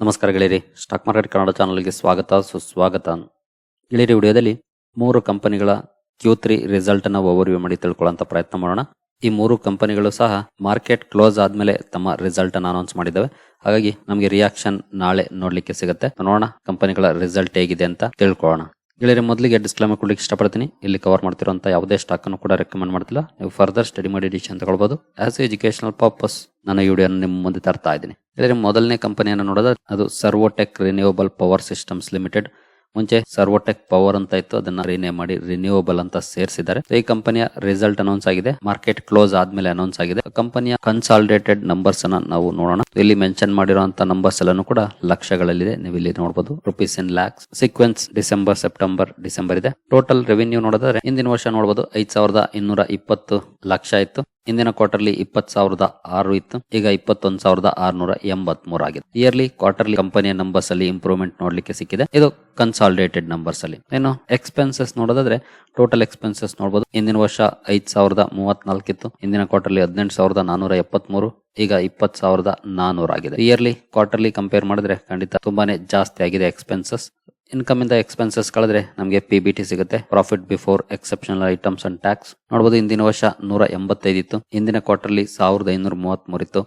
ನಮಸ್ಕಾರ ಗೆಳೆಯರಿ, stock market Kannada ಚಾನಲ್ಗೆ ಸ್ವಾಗತ, ಸುಸ್ವಾಗತ. ಗೆಳೆಯರಿ, ವಿಡಿಯೋದಲ್ಲಿ ಮೂರು ಕಂಪನಿಗಳ ಕ್ಯೂ ತ್ರೀ ರಿಸಲ್ಟ್ ಅನ್ನ ಓವರ್ವ್ಯೂ ಮಾಡಿ ತಿಳ್ಕೊಳ್ಳೋಂತ ಪ್ರಯತ್ನ ಮಾಡೋಣ. ಈ ಮೂರು ಕಂಪನಿಗಳು ಸಹ ಮಾರ್ಕೆಟ್ ಕ್ಲೋಸ್ ಆದ್ಮೇಲೆ ತಮ್ಮ ರಿಸಲ್ಟ್ ಅನ್ನು ಅನೌನ್ಸ್ ಮಾಡಿದ್ದಾವೆ. ಹಾಗಾಗಿ ನಮಗೆ ರಿಯಾಕ್ಷನ್ ನಾಳೆ ನೋಡ್ಲಿಕ್ಕೆ ಸಿಗುತ್ತೆ. ನೋಡೋಣ ಕಂಪನಿಗಳ ರಿಸಲ್ಟ್ ಹೇಗಿದೆ ಅಂತ ತಿಳ್ಕೊಳ್ಳೋಣ. ಗೆಳೆಯರಿ, ಮೊದಲಿಗೆ ಡಿಸ್ಕ್ಲೇಮರ್ ಕೊಡ್ಲಿಕ್ಕೆ ಇಷ್ಟಪಡ್ತೀನಿ. ಇಲ್ಲಿ ಕವರ್ ಮಾಡ್ತಿರೋಂಥ ಯಾವುದೇ ಸ್ಟಾಕ್ ಅನ್ನು ಕೂಡ ರೆಕಮೆಂಡ್ ಮಾಡ್ತಿಲ್ಲ. ನೀವು ಫರ್ದರ್ ಸ್ಟಡಿ ಮಾಡಿ ಡಿಸಿಷನ್ ತಗೊಳ್ಬಹುದು ಆಸ್ ಎಜುಕೇಶನಲ್ ಪರ್ಪಸ್ ನಾನು ಈ ವಿಡಿಯೋ ನಿಮ್ಮ ಮುಂದೆ ತರ್ತಾ ಇದ್ದೀನಿ. ಗೆಳೆಯರೆ, ಮೊದಲನೇ ಕಂಪನಿಯನ್ನು ನೋಡೋದು ಅದು Servotech renewable power systems limited ಮುಂಚೆ ಸರ್ವೋಟೆಕ್ ಪವರ್ ಅಂತ ಇತ್ತು, ಅದನ್ನ ರಿನೇಮ್ ಮಾಡಿ ರಿನ್ಯೂವಬಲ್ ಅಂತ ಸೇರಿಸಿದ್ದಾರೆ. ಈ ಕಂಪನಿಯ ರಿಸಲ್ಟ್ ಅನೌನ್ಸ್ ಆಗಿದೆ. ಮಾರ್ಕೆಟ್ ಕ್ಲೋಸ್ ಆದ್ಮೇಲೆ ಅನೌನ್ಸ್ ಆಗಿದೆ. ಕಂಪನಿಯ ಕನ್ಸಾಲಿಡೇಟೆಡ್ ನಂಬರ್ಸ್ ಅನ್ನ ನಾವು ನೋಡೋಣ. ಇಲ್ಲಿ ಮೆನ್ಷನ್ ಮಾಡಿರುವಂತಹ ನಂಬರ್ಸ್ ಎಲ್ಲಾನು ಕೂಡ ಲಕ್ಷಗಳಲ್ಲಿದೆ. ನೀವು ಇಲ್ಲಿ ನೋಡಬಹುದು rupees in lakhs sequence December September December ಇದೆ. ಟೋಟಲ್ ರೆವಿನ್ಯೂ ನೋಡಿದ್ರೆ ಹಿಂದಿನ ವರ್ಷ ನೋಡಬಹುದು ಐದ್ ಸಾವಿರದ ಇನ್ನೂರ ಇಪ್ಪತ್ತು ಲಕ್ಷ ಇತ್ತು. ಹಿಂದಿನ ಕ್ವಾರ್ಟರ್ಲಿ ಇಪ್ಪತ್ ಸಾವಿರದ ಆರು ಇತ್ತು. ಈಗ ಇಪ್ಪತ್ತೊಂದು ಸಾವಿರದ ಆರ್ನೂರ ಎಂಬತ್ ಮೂರು ಆಗಿದೆ. ಇಯರ್ಲಿ ಕ್ವಾರ್ಟರ್ಲಿ ಕಂಪನಿಯ ನಂಬರ್ಸ್ ಅಲ್ಲಿ ಇಂಪ್ರೂವ್ಮೆಂಟ್ ನೋಡ್ಲಿಕ್ಕೆ ಸಿಕ್ಕಿದೆ. ಇದು ಕನ್ಸಾಲಿಡೇಟೆಡ್ ನಂಬರ್ಸ್ ಅಲ್ಲಿ. ಏನು ಎಕ್ಸ್ಪೆನ್ಸಸ್ ನೋಡೋದಾದ್ರೆ ಟೋಟಲ್ ಎಕ್ಸ್ಪೆನ್ಸಸ್ ನೋಡಬಹುದು ಹಿಂದಿನ ವರ್ಷ ಐದ್ ಸಾವಿರದ ಮೂವತ್ನಾಲ್ಕು ಇತ್ತು. ಹಿಂದಿನ ಕ್ವಾರ್ಟರ್ಲಿ ಹದಿನೆಂಟು ಸಾವಿರದ ನಾನೂರ ಎಪ್ಪತ್ಮೂರು ಈಗ ಇಪ್ಪತ್ ಸಾವಿರದ ನಾನೂರ ಆಗಿದೆ. ಇಯರ್ಲಿ ಕ್ವಾರ್ಟರ್ಲಿ ಕಂಪೇರ್ ಮಾಡಿದ್ರೆ ಖಂಡಿತ ತುಂಬಾನೇ ಜಾಸ್ತಿ ಆಗಿದೆ ಎಕ್ಸ್ಪೆನ್ಸಸ್ ಇನ್ಕಮ್ ಇಂದ ಎಕ್ಸ್ಪೆನ್ಸಸ್ ಕಳೆದ್ರೆ ನಮಗೆ ಪಿ ಬಿ ಟಿ ಸಿಗುತ್ತೆ. Profit before exceptional items and tax ನೋಡಬಹುದು ಹಿಂದಿನ ವರ್ಷ ನೂರ ಎಂಬತ್ತೈದು ಇತ್ತು. ಹಿಂದಿನ ಕ್ವಾರ್ಟರ್ಲಿ ಸಾವಿರದ ಐನೂರ ಮೂವತ್ತ್ ಇತ್ತು.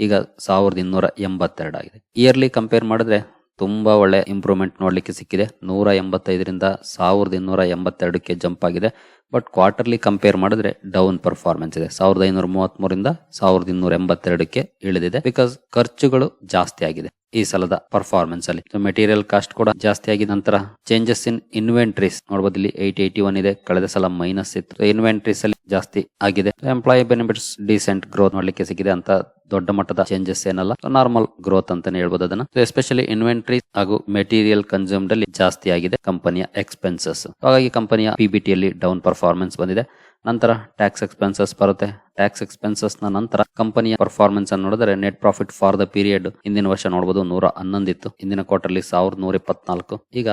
ಈಗ ಸಾವಿರದ ಇನ್ನೂರ ಎಂಬತ್ತೆರಡು ಆಗಿದೆ. ಇಯರ್ಲಿ ಕಂಪೇರ್ ಮಾಡಿದ್ರೆ ತುಂಬಾ ಒಳ್ಳೆ ಇಂಪ್ರೂವ್ಮೆಂಟ್ ನೋಡ್ಲಿಕ್ಕೆ ಸಿಕ್ಕಿದೆ. ನೂರ ಎಂಬತ್ತೈದರಿಂದ ಸಾವಿರದ ಇನ್ನೂರ ಎಂಬತ್ತೆರಡಕ್ಕೆ ಜಂಪ್ ಆಗಿದೆ. ಬಟ್ ಕ್ವಾರ್ಟರ್ಲಿ ಕಂಪೇರ್ ಮಾಡಿದ್ರೆ ಡೌನ್ ಪರ್ಫಾರ್ಮೆನ್ಸ್ ಇದೆ. ಸಾವಿರದ ಐನೂರ ಮೂವತ್ತ್ ಮೂರಿಂದ ಸಾವಿರದ ಇನ್ನೂರ ಎಂಬತ್ತೆರಡಕ್ಕೆ ಇಳಿದಿದೆ. ಬಿಕಾಸ್ ಖರ್ಚುಗಳು ಜಾಸ್ತಿ ಆಗಿದೆ. ಈ ಸಲದ ಪರ್ಫಾರ್ಮೆನ್ಸ್ ಅಲ್ಲಿ. ಮೆಟೀರಿಯಲ್ ಕಾಸ್ಟ್ ಕೂಡ ಜಾಸ್ತಿ ಆಗಿದೆ ನಂತರ ಚೇಂಜಸ್ ಇನ್ ಇನ್ವೆಂಟ್ರೀಸ್ ನೋಡಬಹುದು ಇಲ್ಲಿ ಏಟ್ ಏಟಿ ಒನ್ ಇದೆ. ಕಳೆದ ಸಲ ಮೈನಸ್ ಇತ್ತು. ಇನ್ವೆಂಟ್ರೀಸ್ ಅಲ್ಲಿ ಜಾಸ್ತಿ ಆಗಿದೆ. ಎಂಪ್ಲಾಯಿ ಬೆನಿಫಿಟ್ಸ್ ಡಿಸೆಂಟ್ ಗ್ರೋತ್ ಮಾಡ್ಲಿಕ್ಕೆ ಸಿಕ್ಕಿದೆ ಅಂತ ದೊಡ್ಡ ಮಟ್ಟದ ಚೇಂಜಸ್ ಏನಲ್ಲ. ನಾರ್ಮಲ್ ಗ್ರೋತ್ ಅಂತಾನೆ ಹೇಳ್ಬೋದು ಅದನ್ನ. ಎಸ್ಪೆಷಲಿ ಇನ್ವೆಂಟ್ರೀಸ್ ಹಾಗೂ ಮೆಟೀರಿಯಲ್ ಕನ್ಸ್ಯೂಮ್ಡ್ ಅಲ್ಲಿ ಜಾಸ್ತಿ ಆಗಿದೆ. ಕಂಪನಿಯ ಎಕ್ಸ್ಪೆನ್ಸಸ್ ಹಾಗಾಗಿ ಕಂಪನಿಯ ಪಿಬಿಟಿಯಲ್ಲಿ ಡೌನ್ ಪರ್ಫಾರ್ಮೆನ್ಸ್ ಬಂದಿದೆ. ನಂತರ ಟ್ಯಾಕ್ಸ್ ಎಕ್ಸ್ಪೆನ್ಸಸ್ ಬರುತ್ತೆ. ಟ್ಯಾಕ್ಸ್ ಎಕ್ಸ್ಪೆನ್ಸಸ್ನ ನಂತರ ಕಂಪನಿಯ ಪರ್ಫಾರ್ಮೆನ್ಸ್ ಅನ್ನು ನೋಡಿದ್ರೆ net profit for the period ಹಿಂದಿನ ವರ್ಷ ನೋಡಬಹುದು ನೂರ ಹನ್ನೊಂದಿತ್ತು. ಹಿಂದಿನ ಕ್ವಾರ್ಟರ್ಲಿ ಸಾವಿರದ ನೂರ ಇಪ್ಪತ್ನಾಲ್ಕು. ಈಗ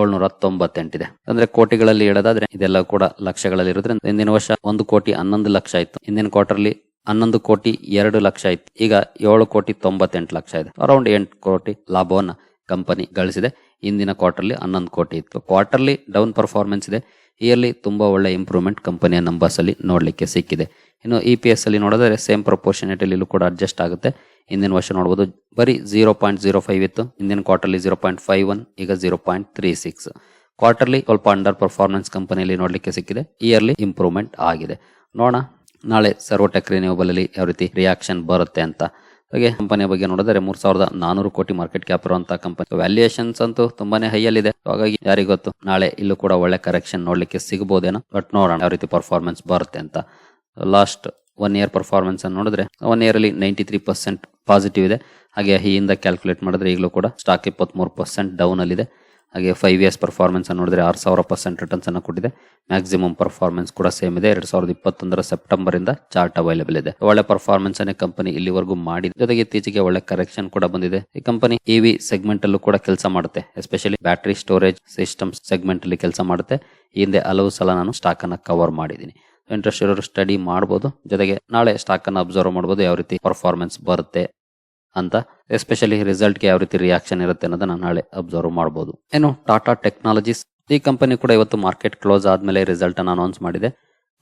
ಏಳ್ನೂರ ತೊಂಬತ್ತೆಂಟಿದೆ ಅಂದ್ರೆ ಕೋಟಿಗಳಲ್ಲಿ ಹೇಳೋದಾದ್ರೆ ಇದೆಲ್ಲ ಕೂಡ ಲಕ್ಷಗಳಲ್ಲಿ ಇರೋದ್ರಿಂದ ಹಿಂದಿನ ವರ್ಷ ಒಂದು ಕೋಟಿ ಹನ್ನೊಂದು ಲಕ್ಷ ಇತ್ತು ಹಿಂದಿನ ಕ್ವಾರ್ಟರ್ಲಿ ಹನ್ನೊಂದು ಕೋಟಿ ಎರಡು ಲಕ್ಷ ಇತ್ತು ಈಗ ಏಳು ಕೋಟಿ ತೊಂಬತ್ತೆಂಟು ಲಕ್ಷ ಇದೆ. ಅರೌಂಡ್ ಎಂಟು ಕೋಟಿ ಲಾಭವನ್ನ ಕಂಪನಿ ಗಳಿಸಿದೆ. ಹಿಂದಿನ ಕ್ವಾರ್ಟರ್ಲಿ ಹನ್ನೊಂದು ಕೋಟಿ ಇತ್ತು. ಕ್ವಾರ್ಟರ್ಲಿ ಡೌನ್ ಪರ್ಫಾರ್ಮೆನ್ಸ್ ಇದೆ. ಇಯರ್ಲಿ ತುಂಬ ಒಳ್ಳೆ ಇಂಪ್ರೂವ್ಮೆಂಟ್ ಕಂಪನಿಯ ನಂಬರ್ಸಲ್ಲಿ ನೋಡಲಿಕ್ಕೆ ಸಿಕ್ಕಿದೆ. ಇನ್ನು ಇ ಪಿ ಎಸ್ ಅಲ್ಲಿ ನೋಡಿದ್ರೆ ಸೇಮ್ ಪ್ರಪೋರ್ಷನೇಟಲ್ಲಿ ಕೂಡ ಅಡ್ಜಸ್ಟ್ ಆಗುತ್ತೆ. ಹಿಂದಿನ ವರ್ಷ ನೋಡ್ಬೋದು ಬರೀ ಜೀರೋ ಪಾಯಿಂಟ್ ಜೀರೋ ಫೈವ್ ಇತ್ತು. ಹಿಂದಿನ quarterly zero point five one ಈಗ zero point three six quarterly ಸ್ವಲ್ಪ ಅಂಡರ್ ಪರ್ಫಾರ್ಮೆನ್ಸ್ ಕಂಪನಿಯಲ್ಲಿ ನೋಡಲಿಕ್ಕೆ ಸಿಕ್ಕಿದೆ. ಇಯರ್ಲಿ ಇಂಪ್ರೂವ್ಮೆಂಟ್ ಆಗಿದೆ. ನೋಡೋಣ, ನಾಳೆ ಸರ್ವೋಟೆಕ್ ಟೆಕ್ ಯಾವ ರೀತಿ ರಿಯಾಕ್ಷನ್ ಬರುತ್ತೆ ಅಂತ. ಹಾಗೆ ಕಂಪನಿಯ ಬಗ್ಗೆ ನೋಡಿದ್ರೆ ಮೂರ್ ಸಾವಿರದ ನಾನೂರು ಕೋಟಿ ಮಾರ್ಕೆಟ್ ಕ್ಯಾಪ್ ಇರುವಂತಹ ಕಂಪನಿ ವ್ಯಾಲ್ಯೂಯೇಷನ್ಸ್ ಅಂತೂ ತುಂಬಾನೇ ಹೈ ಇದೆ ಹಾಗಾಗಿ ಯಾರಿಗ ಗೊತ್ತು ನಾಳೆ ಇಲ್ಲೂ ಕೂಡ ಒಳ್ಳೆ ಕರೆಕ್ಷನ್ ನೋಡ್ಲಿಕ್ಕೆ ಸಿಗಬಹುದೇನೋ ಬಟ್ ನೋಡೋಣ ಯಾವ ರೀತಿ ಪರ್ಫಾರ್ಮೆನ್ಸ್ ಬರುತ್ತೆ ಅಂತ. ಲಾಸ್ಟ್ ಒನ್ ಇಯರ್ ಪರ್ಫಾರ್ಮೆನ್ಸ್ ಅನ್ನು ನೋಡಿದ್ರೆ ಒನ್ ಇಯರ್ ಅಲ್ಲಿ ನೈಂಟಿ ತ್ರೀ ಪರ್ಸೆಂಟ್ ಪಾಸಿಟಿವ್ ಇದೆ. ಹಾಗೆ ಹಿಂದ ಕ್ಯಾಲ್ಕುಲೇಟ್ ಮಾಡಿದ್ರೆ ಈಗಲೂ ಕೂಡ ಸ್ಟಾಕ್ ಇಪ್ಪತ್ಮೂರು ಪರ್ಸೆಂಟ್ ಡೌನ್ ಅಲ್ಲಿ ಇದೆ ಹಾಗೆ ಫೈವ್ ಇಯರ್ಸ್ ಪರ್ಫಾರ್ಮೆನ್ಸ್ ನೋಡಿದ್ರೆ ಆರು ಸಾವಿರ ಪರ್ಸೆಂಟ್ ರಿಟರ್ನ್ಸ್ ಅನ್ನು ಕೊಟ್ಟಿದೆ. ಮ್ಯಾಕ್ಸಿಮಮ್ ಪರ್ಫಾರ್ಮೆನ್ಸ್ ಕೂಡ ಸೇಮ್ ಇದೆ. ಎರಡ್ ಸಾವಿರದ ಇಪ್ಪತ್ತೊಂದರ ಸೆಪ್ಟೆಂಬರ್ ಇಂದ ಚಾರ್ಟ್ ಅವೈಲೇಬಲ್ ಇದೆ. ಒಳ್ಳೆ ಪರ್ಫಾರ್ಮೆನ್ಸ್ ಅನ್ನೇ ಕಂಪನಿ ಇಲ್ಲಿವರೆಗೂ ಮಾಡಿದೆ. ಜೊತೆಗೆ ಇತ್ತೀಚೆಗೆ ಒಳ್ಳೆ ಕರೆಕ್ಷನ್ ಕೂಡ ಬಂದಿದೆ. ಈ ಕಂಪನಿ ಇವಿ ಸೆಗ್ಮೆಂಟ್ ಅಲ್ಲೂ ಕೂಡ ಕೆಲಸ ಮಾಡುತ್ತೆ. Especially battery storage system segment ಅಲ್ಲಿ ಕೆಲಸ ಮಾಡುತ್ತೆ. ಹಿಂದೆ ಹಲವು ಸಲ ನಾನು ಸ್ಟಾಕ್ ಅನ್ನ ಕವರ್ ಮಾಡಿದ್ದೀನಿ. ಇಂಟ್ರೆಸ್ಟ್ ಇರೋರು ಸ್ಟಡಿ ಮಾಡಬಹುದು ಜೊತೆಗೆ ನಾಳೆ ಸ್ಟಾಕ್ ಅನ್ನ ಅಬ್ಸರ್ವ್ ಮಾಡಬಹುದು ಯಾವ ರೀತಿ ಪರ್ಫಾರ್ಮೆನ್ಸ್ ಬರುತ್ತೆ ಅಂತ ಎಸ್ಪೆಷಲಿ ರಿಸಲ್ಟ್ಗೆ ಯಾವ ರೀತಿ ರಿಯಾಕ್ಷನ್ ಇರುತ್ತೆ ಅನ್ನೋದನ್ನ ನಾಳೆ ಅಬ್ಸರ್ವ್ ಮಾಡಬಹುದು ಏನು ಟಾಟಾ ಟೆಕ್ನಾಲಜೀಸ್ ಈ ಕಂಪನಿ ಕೂಡ ಇವತ್ತು ಮಾರ್ಕೆಟ್ ಕ್ಲೋಸ್ ಆದ್ಮೇಲೆ ರಿಸಲ್ಟ್ ಅನ್ನು ಅನೌನ್ಸ್ ಮಾಡಿದೆ.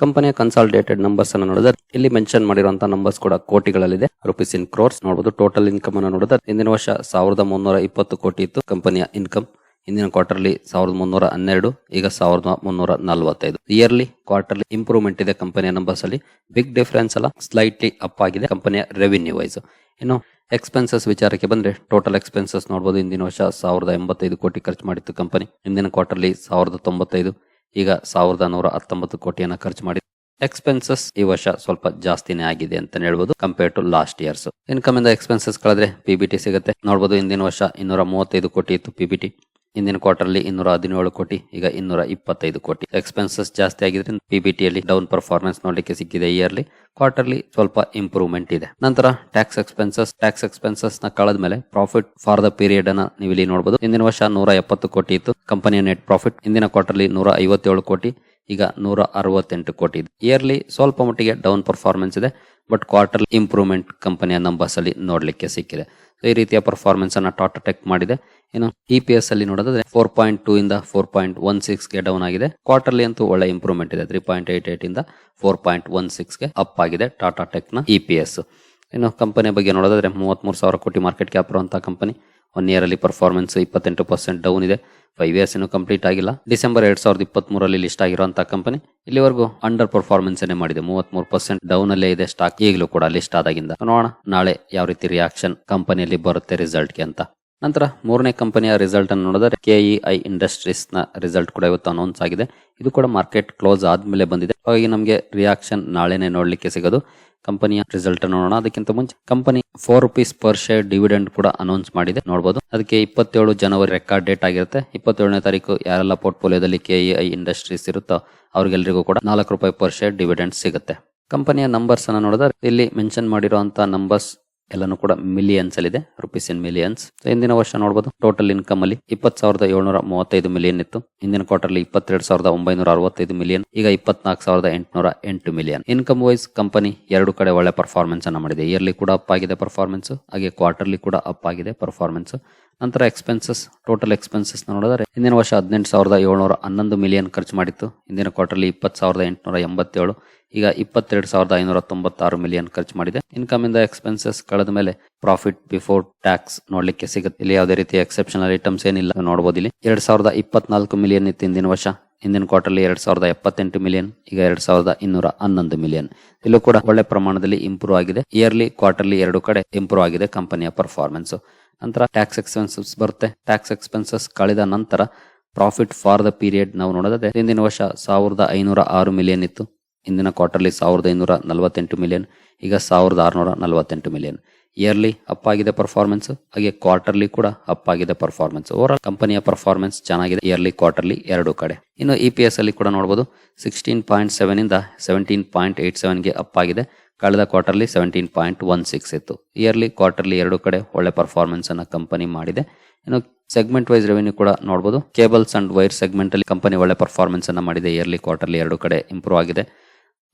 ಕಂಪನಿಯ ಕನ್ಸಾಲಿಡೇಟೆಡ್ ನಂಬರ್ಸ್ ಅನ್ನು ನೋಡಿದ್ರೆ, ಇಲ್ಲಿ ಮೆನ್ಷನ್ ಮಾಡಿರುವಂತಹ ನಂಬರ್ಸ್ ಕೂಡ ಕೋಟಿಗಳಲ್ಲಿದೆ. ರುಪೀಸ್ ಇನ್ ಕ್ರೋರ್ಸ್ ನೋಡಬಹುದು ಟೋಟಲ್ ಇನ್ಕಮ್ ಅನ್ನು ನೋಡಿದ್ರೆ, ಹಿಂದಿನ ವರ್ಷ ಸಾವಿರದ ಮುನ್ನೂರ ಇಪ್ಪತ್ತು ಕೋಟಿ ಇತ್ತು. ಕಂಪನಿಯ ಇನ್ಕಮ್ ಹಿಂದಿನ ಕ್ವಾರ್ಟರ್ಲಿ ಸಾವಿರದ ಮುನ್ನೂರ ಹನ್ನೆರಡು, ಈಗ ಸಾವಿರದ ಮುನ್ನೂರ ನಲವತ್ತೈದು. ಇಯರ್ಲಿ ಕ್ವಾರ್ಟರ್ಲಿ ಇಂಪ್ರೂವ್ಮೆಂಟ್ ಇದೆ ಕಂಪನಿಯ ನಂಬರ್ಸ್ ಅಲ್ಲಿ. ಬಿಗ್ ಡಿಫರೆನ್ಸ್ ಅಲ್ಲ ಸ್ಲೈಟ್ಲಿ ಅಪ್ ಆಗಿದೆ ಕಂಪನಿಯ ರೆವಿನ್ಯೂ ವೈಸ್ ಇನ್ನು ಎಕ್ಸ್ಪೆನ್ಸಸ್ ವಿಚಾರಕ್ಕೆ ಬಂದ್ರೆ ಟೋಟಲ್ ಎಕ್ಸ್ಪೆನ್ಸಸ್ ನೋಡಬಹುದು ಹಿಂದಿನ ವರ್ಷ ಸಾವಿರದ ಎಂಬತ್ತೈದು ಕೋಟಿ ಖರ್ಚು ಮಾಡಿತ್ತು ಕಂಪನಿ ಹಿಂದಿನ ಕ್ವಾರ್ಟರ್ಲಿ ಸಾವಿರದ ತೊಂಬತ್ತೈದು. ಈಗ ಸಾವಿರದ ನೂರ ಹತ್ತೊಂಬತ್ತು ಕೋಟಿಯನ್ನ ಖರ್ಚು ಮಾಡಿ ಎಕ್ಸ್ಪೆನ್ಸಸ್ ಈ ವರ್ಷ ಸ್ವಲ್ಪ ಜಾಸ್ತಿನೇ ಆಗಿದೆ ಅಂತ ಹೇಳ್ಬೋದು compare to last years income ಇಂದ ಎಕ್ಸ್ಪೆನ್ಸಸ್ ಕಳೆದ್ರೆ ಪಿಬಿಟಿ ಸಿಗುತ್ತೆ. ನೋಡಬಹುದು ಹಿಂದಿನ ವರ್ಷ ಇನ್ನೂರ ಮೂವತ್ತೈದು ಕೋಟಿ ಇತ್ತು ಪಿಬಿಟಿ ಹಿಂದಿನ ಕ್ವಾರ್ಟರ್ಲಿ ಇನ್ನೂರ ಹದಿನೇಳು ಕೋಟಿ, ಈಗ ಇನ್ನೂರ ಇಪ್ಪತ್ತೈದು ಕೋಟಿ. ಎಕ್ಸ್ಪೆನ್ಸಸ್ ಜಾಸ್ತಿ ಆಗಿದ್ರಿಂದ ಪಿಬಿಟಿ ಅಲ್ಲಿ ಡೌನ್ ಪರ್ಫಾರ್ಮೆನ್ಸ್ ನೋಡಲಿಕ್ಕೆ ಸಿಕ್ಕಿದೆ ಇಯರ್ಲಿ ಕ್ವಾರ್ಟರ್ಲಿ ಸ್ವಲ್ಪ ಇಂಪ್ರೂವ್ಮೆಂಟ್ ಇದೆ. ನಂತರ ಟ್ಯಾಕ್ಸ್ ಎಕ್ಸ್ಪೆನ್ಸಸ್ ಟ್ಯಾಕ್ಸ್ ಎಕ್ಸ್ಪೆನ್ಸಸ್ನ ಕಳೆದ ಮೇಲೆ ಪ್ರಾಫಿಟ್ ಫಾರ್ ದ ಪೀರಿಯಡ್ ಅನ್ನ ನೀವು ಇಲ್ಲಿ ನೋಡಬಹುದು ಹಿಂದಿನ ವರ್ಷ ನೂರ ಎಪ್ಪತ್ತು ಕೋಟಿ ಇತ್ತು. ಕಂಪನಿಯ ನೆಟ್ ಪ್ರಾಫಿಟ್ ಹಿಂದಿನ ಕ್ವಾರ್ಟರ್ಲಿ ನೂರ ಐವತ್ತೇಳು ಕೋಟಿ. ಈಗ ನೂರ ಅರವತ್ತೆಂಟು ಕೋಟಿ ಇದೆ. ಇಯರ್ಲಿ ಸ್ವಲ್ಪ ಮಟ್ಟಿಗೆ ಡೌನ್ ಪರ್ಫಾರ್ಮೆನ್ಸ್ ಇದೆ ಬಟ್ ಕ್ವಾರ್ಟರ್ ಇಂಪ್ರೂವ್ಮೆಂಟ್ ಕಂಪನಿಯ ನಂಬರ್ಸ್ ಅಲ್ಲಿ ನೋಡ್ಲಿಕ್ಕೆ ಸಿಕ್ಕಿದೆ. ಈ ರೀತಿಯ ಪರ್ಫಾರ್ಮೆನ್ಸ್ ಅನ್ನ ಟಾಟಾ ಟೆಕ್ ಮಾಡಿದೆ. ಇನ್ನು ಇ ಪಿ ಎಸ್ ಅಲ್ಲಿ ನೋಡೋದಾದ್ರೆ ಫೋರ್ ಪಾಯಿಂಟ್ ಟೂ ಇಂದ ಫೋರ್ ಪಾಯಿಂಟ್ ಒನ್ ಸಿಕ್ಸ್ಗೆ ಡೌನ್ ಆಗಿದೆ. ಕ್ವಾರ್ಟರ್ಲಿ ಅಂತೂ ಒಳ್ಳೆ ಇಂಪ್ರೂವ್ಮೆಂಟ್ ಇದೆ. ತ್ರೀ ಪಾಯಿಂಟ್ ಏಟ್ ಏಟ್ ಇಂದ ಫೋರ್ ಪಾಯಿಂಟ್ ಒನ್ ಸಿಕ್ಸ್ಗೆ ಅಪ್ ಆಗಿದೆ ಟಾಟಾ ಟೆಕ್ನ ಇ ಪಿ ಎಸ್ ಇನ್ನು ಕಂಪನಿಯ ಬಗ್ಗೆ ನೋಡೋದಾದ್ರೆ ಮೂವತ್ಮೂರು ಸಾವಿರ ಕೋಟಿ ಮಾರ್ಕೆಟ್ ಕ್ಯಾಪ್ ಇರುವಂತಹ ಕಂಪನಿ ಒನ್ ಇಯರ್ ಅಲ್ಲಿ ಪರ್ಫಾರ್ಮೆನ್ಸ್ ಇಪ್ಪತ್ತೆಂಟು ಪರ್ಸೆಂಟ್ ಡೌನ್ ಇದೆ. ಫೈವ್ ಇಯರ್ಸ್ ಏನು ಕಂಪ್ಲೀಟ್ ಆಗಿಲ್ಲ. ಡಿಸೆಂಬರ್ ಎರಡ್ ಸಾವಿರದ ಇಪ್ಪತ್ತ್ ಮೂರಲ್ಲಿ ಲಿಸ್ಟ್ ಆಗಿರುವಂತಹ ಕಂಪನಿ ಇಲ್ಲಿವರೆಗೂ ಅಂಡರ್ ಪರ್ಫಾರ್ಮೆನ್ಸ್ ಅನ್ನೇ ಮಾಡಿದೆ. ಮೂವತ್ಮೂರು ಪರ್ಸೆಂಟ್ ಡೌನ್ ಅಲ್ಲೇ ಇದೆ ಸ್ಟಾಕ್ ಈಗಲೂ ಕೂಡ ಲಿಸ್ಟ್ ಆದಾಗಿಂದ. ನೋಡೋಣ, ನಾಳೆ ಯಾವ ರೀತಿ ರಿಯಾಕ್ಷನ್ ಕಂಪನಿಯಲ್ಲಿ ಬರುತ್ತೆ ರಿಸಲ್ಟ್ಗೆ ಅಂತ. ನಂತರ ಮೂರನೇ ಕಂಪನಿಯ ರಿಸಲ್ಟ್ ಅನ್ನು ನೋಡಿದ್ರೆ ಕೆಇಐ ಇಂಡಸ್ಟ್ರೀಸ್ನ ರಿಸಲ್ಟ್ ಕೂಡ ಇವತ್ತು ಅನೌನ್ಸ್ ಆಗಿದೆ. ಇದು ಕೂಡ ಮಾರ್ಕೆಟ್ ಕ್ಲೋಸ್ ಆದ್ಮೇಲೆ ಬಂದಿದೆ. ಹಾಗಾಗಿ ನಮಗೆ ರಿಯಾಕ್ಷನ್ ನಾಳೆನೆ ನೋಡ್ಲಿಕ್ಕೆ ಸಿಗೋದು. ಕಂಪನಿಯ ರಿಸಲ್ಟ್ ಅನ್ನು ನೋಡೋಣ. ಅದಕ್ಕಿಂತ ಮುಂಚೆ company four rupees per share dividend ಕೂಡ ಅನೌನ್ಸ್ ಮಾಡಿದೆ. ನೋಡಬಹುದು ಅದಕ್ಕೆ ಇಪ್ಪತ್ತೇಳು ಜನವರಿ ರೆಕಾರ್ಡ್ ಡೇಟ್ ಆಗಿರುತ್ತೆ. ಇಪ್ಪತ್ತೇಳನೇ ತಾರೀಕು ಯಾರೆಲ್ಲ ಪೋರ್ಟ್ಫೋಲಿಯೋದಲ್ಲಿ ಕೆಇಐ ಇಂಡಸ್ಟ್ರೀಸ್ ಇರುತ್ತೋ ಅವ್ರಿಗೆಲ್ಲರಿಗೂ ಕೂಡ ನಾಲ್ಕು ರೂಪಾಯಿ ಪರ್ ಶೇರ್ ಡಿವಿಡೆಂಡ್ ಸಿಗುತ್ತೆ. ಕಂಪನಿಯ ನಂಬರ್ಸ್ ಅನ್ನ ನೋಡಿದ್ರೆ ಇಲ್ಲಿ ಮೆನ್ಷನ್ ಮಾಡಿರುವಂತಹ ನಂಬರ್ಸ್ ಎಲ್ಲಾನು ಕೂಡ ಮಿಲಿಯನ್ಸ್ ಅಲ್ಲಿ ಇದೆ ರುಪೀಸ್ ಇನ್ ಮಿಲಿಯನ್ಸ್ ಹಿಂದಿನ ವರ್ಷ ನೋಡಬಹುದು ಟೋಟಲ್ ಇನ್ಕಮ್ ಅಲ್ಲಿ ಇಪ್ಪತ್ ಸಾವಿರದ ಏಳ್ನೂರ ಮೂವತ್ತೈದು ಮಿಲಿಯನ್ ಇತ್ತು. ಹಿಂದಿನ ಕ್ವಾರ್ಟರ್ಲಿ ಇಪ್ಪತ್ತೆರಡು ಸಾವಿರದ ಒಂಬೈನೂರ ಅರವತ್ತೈದು ಮಿಲಿಯನ್ ಈಗ ಇಪ್ಪತ್ನಾಲ್ಕು ಸಾವಿರದ ಎಂಟುನೂರ ಎಂಟು ಮಿಲಿಯನ್ ಇನ್ಕಮ್ ವೈಸ್ ಕಂಪನಿ ಎರಡು ಕಡೆ ಒಳ್ಳೆ ಪರ್ಫಾರ್ಮೆನ್ಸ್ ಅನ್ನ ಮಾಡಿದೆ. ಇಯರ್ಲಿ ಕೂಡ ಅಪ್ ಆಗಿದೆ ಪರ್ಫಾರ್ಮೆನ್ಸ್ ಹಾಗೆ ಕ್ವಾರ್ಟರ್ಲಿ ಕೂಡ ಅಪ್ ಆಗಿದೆ ಪರ್ಫಾರ್ಮೆನ್ಸ್ ನಂತರ ಎಕ್ಸ್ಪೆನ್ಸಸ್ ಟೋಟಲ್ ಎಕ್ಸ್ಪೆನ್ಸಸ್ ನೋಡಿದ್ರೆ ಹಿಂದಿನ ವರ್ಷ ಹದಿನೆಂಟು ಸಾವಿರದ ಏಳ್ನೂರ ಹನ್ನೊಂದು ಮಿಲಿಯನ್ ಖರ್ಚು ಮಾಡಿತ್ತು. ಹಿಂದಿನ ಕ್ವಾರ್ಟರ್ಲಿ ಇಪ್ಪತ್ತು ಸಾವಿರದ ಎಂಟುನೂರ ಎಂಬತ್ತೇಳು, ಈಗ ಇಪ್ಪತ್ತೆರಡು ಸಾವಿರದ ಐನೂರ ತೊಂಬತ್ತಾರು ಮಿಲಿಯನ್ ಖರ್ಚು ಮಾಡಿದೆ. ಇನ್ಕಮ್ ಇಂದ ಎಕ್ಸ್ಪೆನ್ಸಸ್ ಕಳೆದ ಮೇಲೆ ಪ್ರಾಫಿಟ್ ಬಿಫೋರ್ ಟ್ಯಾಕ್ಸ್ ನೋಡ್ಲಿಕ್ಕೆ ಸಿಗುತ್ತೆ. ಇಲ್ಲಿ ಯಾವುದೇ ರೀತಿಯ ಎಕ್ಸೆಪ್ಷನಲ್ ಐಟಮ್ಸ್ ಏನಿಲ್ಲ ನೋಡಬಹುದು ಇಲ್ಲಿ. ಎರಡ್ ಸಾವಿರದ ಇಪ್ಪತ್ನಾಲ್ಕು ಮಿಲಿಯನ್ ಇತ್ತು ಹಿಂದಿನ ವರ್ಷ. ಹಿಂದಿನ ಕ್ವಾರ್ಟರ್ಲಿ ಎರಡು ಸಾವಿರದ ಎಪ್ಪತ್ತೆಂಟು ಮಿಲಿಯನ್ ಈಗ ಎರಡ್ ಸಾವಿರದ ಇನ್ನೂರ ಹನ್ನೊಂದು ಮಿಲಿಯನ್ ಇಲ್ಲೂ ಕೂಡ ಒಳ್ಳೆ ಪ್ರಮಾಣದಲ್ಲಿ ಇಂಪ್ರೂವ್ ಆಗಿದೆ. ಇಯರ್ಲಿ ಕ್ವಾರ್ಟರ್ಲಿ ಎರಡು ಕಡೆ ಇಂಪ್ರೂವ್ ಆಗಿದೆ ಕಂಪನಿಯ ಪರ್ಫಾರ್ಮೆನ್ಸ್ ನಂತರ ಟ್ಯಾಕ್ಸ್ ಎಕ್ಸ್ಪೆನ್ಸಸ್ ಬರುತ್ತೆ. ಟ್ಯಾಕ್ಸ್ ಎಕ್ಸ್ಪೆನ್ಸಸ್ ಕಳೆದ ನಂತರ ಪ್ರಾಫಿಟ್ ಫಾರ್ ದ ಪೀರಿಯಡ್ ನಾವು ನೋಡೋದಾದ್ರೆ ಹಿಂದಿನ ವರ್ಷ ಸಾವಿರದ ಐನೂರ ಆರು ಮಿಲಿಯನ್ ಇತ್ತು. ಹಿಂದಿನ ಕ್ವಾರ್ಟರ್ಲಿ ಸಾವಿರದ ಐನೂರ ನಲವತ್ತೆಂಟು ಮಿಲಿಯನ್ ಈಗ ಸಾವಿರದ ಆರುನೂರ ನಲವತ್ತೆಂಟು ಮಿಲಿಯನ್ ಇಯರ್ಲಿ ಅಪ್ ಆಗಿದೆ ಪರ್ಫಾರ್ಮೆನ್ಸ್ ಹಾಗೆ ಕ್ವಾರ್ಟರ್ಲಿ ಕೂಡ ಅಪ್ ಆಗಿದೆ ಪರ್ಫಾರ್ಮೆನ್ಸ್ ಓವರ್ ಕಂಪನಿಯ ಪರ್ಫಾರ್ಮೆನ್ಸ್ ಚೆನ್ನಾಗಿದೆ ಇಯರ್ಲಿ ಕ್ವಾರ್ಟರ್ಲಿ ಎರಡು ಕಡೆ. ಇನ್ನು ಇ ಪಿ ಎಸ್ ಅಲ್ಲಿ ಕೂಡ ನೋಡಬಹುದು ಸಿಕ್ಸ್ಟೀನ್ ಪಾಯಿಂಟ್ ಸೆವೆನ್ ಇಂದ ಸೆವೆಂಟೀನ್ ಪಾಯಿಂಟ್ ಏಟ್ ಸೆವೆನ್ಗೆ ಅಪ್ ಆಗಿದೆ. ಕಳೆದ quarterly seventeen point one six ಇತ್ತು. ಇಯರ್ಲಿ ಕ್ವಾರ್ಟರ್ಲಿ ಎರಡು ಕಡೆ ಒಳ್ಳೆ ಪರ್ಫಾರ್ಮೆನ್ಸ್ ಅನ್ನ ಕಂಪನಿ ಮಾಡಿದೆ. ಇನ್ನು ಸೆಗ್ಮೆಂಟ್ ವೈಸ್ ರೆವೆನ್ಯೂ ಕೂಡ ನೋಡಬಹುದು ಕೇಬಲ್ಸ್ ಅಂಡ್ ವೈರ್ ಸೆಗ್ಮೆಂಟ್ ಅಲ್ಲಿ ಕಂಪನಿ ಒಳ್ಳೆ ಪರ್ಫಾರ್ಮೆನ್ಸ್ ಅನ್ನ ಮಾಡಿದೆ. ಇಯರ್ಲಿ ಕ್ವಾರ್ಟರ್ಲಿ ಎರಡು ಕಡೆ ಇಂಪ್ರೂವ್ ಆಗಿದೆ.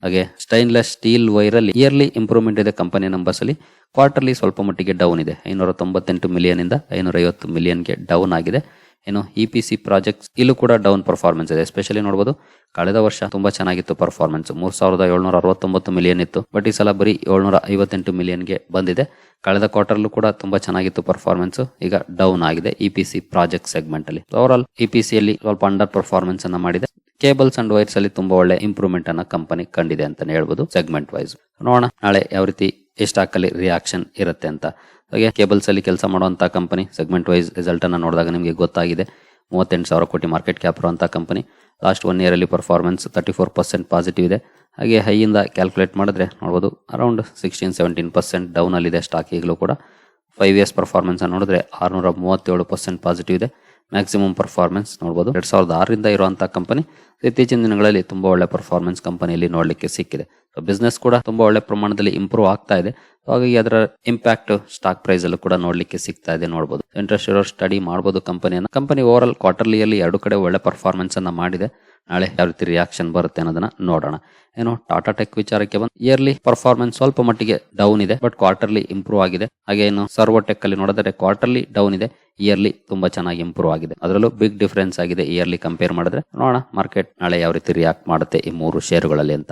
ಹಾಗೆ ಸ್ಟೈನ್ಲೆಸ್ ಸ್ಟೀಲ್ ವೈರಲ್ಲಿ ಇಯರ್ಲಿ ಇಂಪ್ರೂವ್ಮೆಂಟ್ ಇದೆ ಕಂಪನಿ ನಂಬರ್ಸ್ ಅಲ್ಲಿ. ಕ್ವಾರ್ಟರ್ಲಿ ಸ್ವಲ್ಪ ಮಟ್ಟಿಗೆ ಡೌನ್ ಇದೆ. ಐನೂರ ತೊಂಬತ್ತೆಂಟು ಮಿಲಿಯನ್ ಇಂದ ಐನೂರ ಐವತ್ತು ಮಿಲಿಯನ್ಗೆ ಡೌನ್ ಆಗಿದೆ. ಏನು ಇ ಪಿ ಸಿ ಪ್ರಾಜೆಕ್ಟ್ಸ್ ಇಲ್ಲೂ ಕೂಡ ಡೌನ್ ಪರ್ಫಾರ್ಮೆನ್ಸ್ ಇದೆ. ಎಸ್ಪೆಷಲಿ ನೋಡಬಹುದು ಕಳೆದ ವರ್ಷ ತುಂಬಾ ಚೆನ್ನಾಗಿತ್ತು ಪರ್ಫಾರ್ಮೆನ್ಸ್ ಮೂರ್ ಸಾವಿರದ ಏಳ್ನೂರ ಅರವತ್ತೊಂಬತ್ತು ಮಿಲಿಯನ್ ಇತ್ತು. ಬಟ್ ಈ ಸಲ ಬರೀ ಏಳ್ನೂರ ಐವತ್ತೆಂಟು ಮಿಲಿಯನ್ಗೆ ಬಂದಿದೆ. ಕಳೆದ ಕ್ವಾರ್ಟರ್ಲೂ ಕೂಡ ತುಂಬಾ ಚೆನ್ನಾಗಿತ್ತು ಪರ್ಫಾರ್ಮೆನ್ಸ್ ಈಗ ಡೌನ್ ಆಗಿದೆ E P C project segment ಅಲ್ಲಿ. Over all E P C ಅಲ್ಲಿ ಸ್ವಲ್ಪ ಅಂಡರ್ ಪರ್ಫಾರ್ಮೆನ್ಸ್ ಅನ್ನ ಮಾಡಿದೆ. ಕೇಬಲ್ಸ್ ಅಂಡ್ ವೈರ್ಸ್ ಅಲ್ಲಿ ತುಂಬಾ ಒಳ್ಳೆ ಇಂಪ್ರೂವ್ಮೆಂಟ್ ಅನ್ನ ಕಂಪನಿ ಕಂಡಿದೆ ಅಂತ ಹೇಳ್ಬೋದು ಸೆಗ್ಮೆಂಟ್ ವೈಸ್ ನೋಡೋಣ, ನಾಳೆ ಯಾವ ರೀತಿ ಸ್ಟಾಕ್ ಅಲ್ಲಿ ರಿಯಾಕ್ಷನ್ ಇರುತ್ತೆ ಅಂತ. ಹಾಗೆ ಕೇಬಲ್ಸ್ ಅಲ್ಲಿ ಕೆಲಸ ಮಾಡುವಂತ ಕಂಪನಿ ಸೆಗ್ಮೆಂಟ್ ವೈಸ್ ರಿಸಲ್ಟ್ ಅನ್ನ ನೋಡಿದಾಗ ನಿಮಗೆ ಗೊತ್ತಾಗಿದೆ. ಮೂವತ್ತೆಂಟು ಸಾವಿರ ಕೋಟಿ ಮಾರ್ಕೆಟ್ ಕ್ಯಾಪ್ ಇರುವಂತಹ ಕಂಪನಿ ಲಾಸ್ಟ್ ಒನ್ ಇಯರ್ ಅಲ್ಲಿ performance thirty four percent positive ಇದೆ. ಹಾಗೆ ಹೈಯಿಂದ ಕ್ಯಾಲ್ಕುಲೇಟ್ ಮಾಡಿದ್ರೆ ನೋಡಬಹುದು around sixteen seventeen percent down ಅಲ್ಲಿ ಇದೆ ಸ್ಟಾಕ್ ಈಗಲೂ ಕೂಡ. ಫೈವ್ ಇಯರ್ಸ್ ಪರ್ಫಾರ್ಮೆನ್ಸ್ ನೋಡಿದ್ರೆ ಆರ್ನೂರ ಮೂವತ್ತೇಳು ಪರ್ಸೆಂಟ್ ಪಾಸಿಟಿವ್ ಇದೆ. ಮ್ಯಾಕ್ಸಿಮಮ್ ಪರ್ಫಾರ್ಮೆನ್ಸ್ ನೋಡ್ಬೋದು. ಎರಡು ಸಾವಿರದ ಆರರಿಂದ ಇರುವಂಥ ಕಂಪನಿ ಇತ್ತೀಚಿನ ದಿನಗಳಲ್ಲಿ ತುಂಬಾ ಒಳ್ಳೆ ಪರ್ಫಾರ್ಮೆನ್ಸ್ ಕಂಪನಿಯಲ್ಲಿ ನೋಡಲಿಕ್ಕೆ ಸಿಕ್ಕಿದೆ. ಬಿಸ್ನೆಸ್ ಕೂಡ ತುಂಬಾ ಒಳ್ಳೆ ಪ್ರಮಾಣದಲ್ಲಿ ಇಂಪ್ರೂವ್ ಆಗ್ತಾ ಇದೆ. ಹಾಗಾಗಿ ಅದರ ಇಂಪ್ಯಾಕ್ಟ್ ಸ್ಟಾಕ್ ಪ್ರೈಸ್ ಅಲ್ಲೂ ಕೂಡ ನೋಡ್ಲಿಕ್ಕೆ ಸಿಗ್ತಾ ಇದೆ ನೋಡಬಹುದು ಇಂಟ್ರೆಸ್ಟ್ ಇರೋ ಸ್ಟಡಿ ಮಾಡಬಹುದು ಕಂಪನಿಯನ್ನ ಕಂಪನಿ ಓವರ್ ಆಲ್ ಕ್ವಾರ್ಟರ್ಲಿಯಲ್ಲಿ ಎರಡು ಕಡೆ ಒಳ್ಳೆ ಪರ್ಫಾರ್ಮೆನ್ಸ್ ಅನ್ನ ಮಾಡಿದೆ. ನಾಳೆ ಯಾವ ರೀತಿ ರಿಯಾಕ್ಷನ್ ಬರುತ್ತೆ ಅನ್ನೋದನ್ನ ನೋಡೋಣ. ಏನು ಟಾಟಾ ಟೆಕ್ ವಿಚಾರಕ್ಕೆ ಬಂದು ಇಯರ್ಲಿ ಪರ್ಫಾರ್ಮೆನ್ಸ್ ಸ್ವಲ್ಪ ಮಟ್ಟಿಗೆ ಡೌನ್ ಇದೆ ಬಟ್ ಕ್ವಾರ್ಟರ್ಲಿ ಇಂಪ್ರೂವ್ ಆಗಿದೆ. ಹಾಗೆ ಏನು ಸರ್ವೋ ಟೆಕ್ ಅಲ್ಲಿ ನೋಡಿದ್ರೆ ಕ್ವಾರ್ಟರ್ಲಿ ಡೌನ್ ಇದೆ ಇಯರ್ಲಿ ತುಂಬಾ ಚೆನ್ನಾಗಿ ಇಂಪ್ರೂವ್ ಆಗಿದೆ. ಅದರಲ್ಲೂ ಬಿಗ್ ಡಿಫರೆನ್ಸ್ ಆಗಿದೆ ಇಯರ್ಲಿ ಕಂಪೇರ್ ಮಾಡಿದ್ರೆ. ನೋಡೋಣ ಮಾರ್ಕೆಟ್ ನಾಳೆ ಯಾವ ರೀತಿ ರಿಯಾಕ್ಟ್ ಮಾಡುತ್ತೆ ಈ ಮೂರು ಶೇರುಗಳಲ್ಲಿ ಅಂತ.